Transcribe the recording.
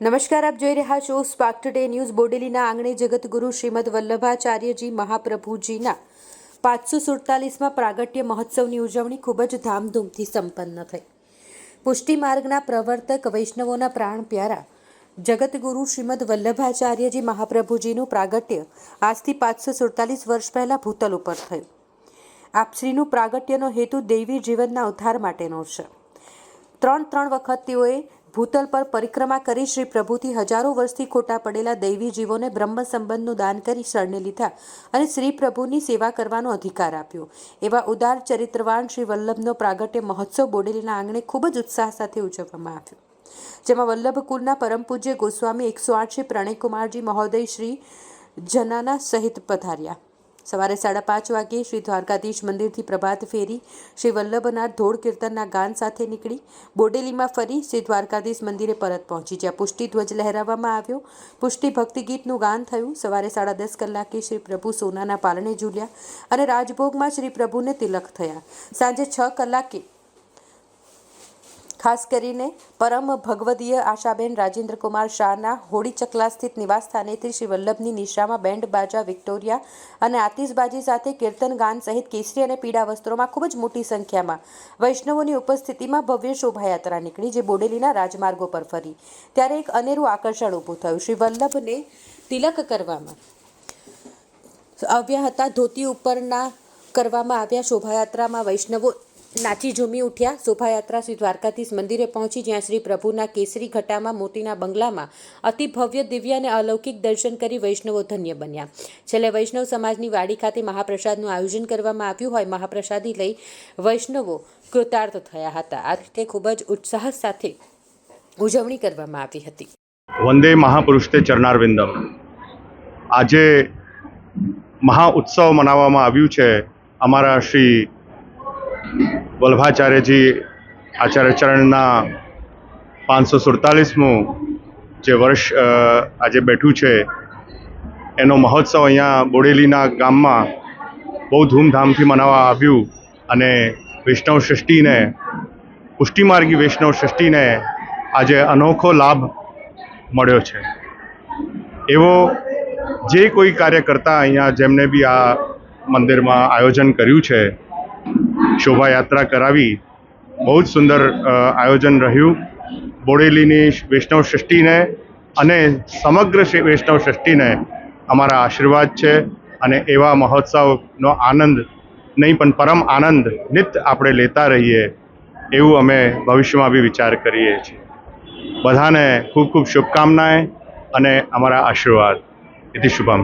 નમસ્કાર, આપ જોઈ રહ્યા છો સ્પાર્ક ટુડે ન્યૂઝ બોડેલીના આંગણે જગતગુરુ શ્રીમદ વલ્લભાચાર્યજી મહાપ્રભુજીના પાંચસો સુડતાલીસમાં પ્રાગટ્ય મહોત્સવની ઉજવણી ખૂબ જ ધામધૂમથી સંપન્ન થઈ. પુષ્ટિ માર્ગના પ્રવર્તક વૈષ્ણવોના પ્રાણ પ્યારા જગતગુરુ શ્રીમદ વલ્લભાચાર્યજી મહાપ્રભુજીનું પ્રાગટ્ય આજથી પાંચસો સુડતાલીસ વર્ષ પહેલાં ભૂતલ ઉપર થયું. આપશ્રીનું પ્રાગટ્યનો હેતુ દૈવી જીવનના ઉદ્ધાર માટેનો છે. ત્રણ ત્રણ વખત તેઓએ ભૂતલ પર પરિક્રમા કરી શ્રી પ્રભુથી હજારો વર્ષથી ખોટા પડેલા દૈવી જીવોને બ્રહ્મ સંબંધનું દાન કરી શરણે લીધા અને શ્રી પ્રભુની સેવા કરવાનો અધિકાર આપ્યો. એવા ઉદાર ચરિત્રવાન શ્રી વલ્લભનો પ્રાગટ્ય મહોત્સવ બોડેલીના આંગણે ખૂબ જ ઉત્સાહ સાથે ઉજવવામાં આવ્યો. જેમાં વલ્લભ કુલના પરમ પૂજ્ય ગોસ્વામી એકસો આઠ શ્રી પ્રણયકુમારજી મહોદય શ્રી જનાના સહિત પધાર્યા. સવારે સાડા પાંચ વાગે શ્રી દ્વારકાધીશ મંદિરથી પ્રભાત ફેરી શ્રી વલ્લભનાથ ધોળ કીર્તનના ગાન સાથે નીકળી બોડેલીમાં ફરી શ્રી દ્વારકાધીશ મંદિરે પરત પહોંચી, જ્યાં પુષ્ટિ ધ્વજ લહેરાવવામાં આવ્યો. પુષ્ટિ ભક્તિ ગીતનું ગાન થયું. સવારે સાડા દસ કલાકે શ્રી પ્રભુ સોનાના પાલણે ઝૂલ્યા અને રાજભોગમાં શ્રી પ્રભુને તિલક થયા. સાંજે છ કલાકે ખાસ કરીને પરમ ભગવદીય આશાબેન રાજેન્દ્ર કુમાર શાહના હોળી ચકલા સ્થિત નિવાસ સ્થાનેથી શ્રી વલ્લભની નિશામાં બેન્ડ બાજા વિક્ટોરિયા અને આતિશબાજી સાથે કીર્તન ગાન સહિત કેસરી અને પીળા વસ્ત્રોમાં ખૂબ જ મોટી સંખ્યામાં વૈષ્ણવોની ઉપસ્થિતિમાં ભવ્ય શોભાયાત્રા નીકળી જે બોડેલીના રાજમાર્ગો પર ફરી. ત્યારે એક અનેરું આકર્ષણ ઊભું થયું. શ્રી વલ્લભને તિલક કરવામાં આવ્યા હતા. ધોતી ઉપરના કરવામાં આવ્યા શોભાયાત્રામાં વૈષ્ણવો નાચી ઝૂમી ઉઠ્યા. શોભાયાત્રા શ્રી દ્વારકાધીશ મંદિરે પહોંચી, જ્યાં શ્રી પ્રભુના કેસરી ઘટામાં મોતીના બંગલામાં અતિ ભવ્ય દિવ્ય અને અલૌકિક દર્શન કરી વૈષ્ણવો ધન્ય બન્યા. છેલ્લે વૈષ્ણવ સમાજની વાડી ખાતે મહાપ્રસાદનું આયોજન કરવામાં આવ્યું હોય, મહાપ્રસાદી લઈ વૈષ્ણવો કૃતાર્થ થયા હતા. આ રીતે ખૂબ જ ઉત્સાહ સાથે ઉજવણી કરવામાં આવી હતી. વંદે મહાપુરુષતે ચરણારવિંદમ. આજે મહા ઉત્સવ મનાવવામાં આવ્યું છે. અમારા શ્રી વલ્ભાચાર્યજી આચાર્યચરણના પાંચસો સુડતાલીસમું જે વર્ષ આજે બેઠું છે, એનો મહોત્સવ અહીંયા બોડેલીના ગામમાં બહુ ધૂમધામથી મનાવવા આવ્યું અને વૈષ્ણવ સૃષ્ટિને પુષ્ટિમાર્ગી વૈષ્ણવ સૃષ્ટિને આજે અનોખો લાભ મળ્યો છે. એવો જે કોઈ કાર્ય કરતા અહીંયા જેમને બી આ મંદિરમાં આયોજન કર્યું છે શોભાયાત્રા કરાવી. બહુ જ સુંદર આયોજન રહ્યું. બોડેલીની વૈષ્ણવ સૃષ્ટિને અને સમગ્ર વૈષ્ણવ સૃષ્ટિને અમારા આશીર્વાદ છે અને એવા મહોત્સવનો આનંદ, નહીં પણ પરમ આનંદ નિત્ય આપણે લેતા રહીએ એવું અમે ભવિષ્યમાં બી વિચાર કરીએ છીએ. બધાને ખૂબ ખૂબ શુભકામનાએ અને અમારા આશીર્વાદ. ઇતિ શુભમ.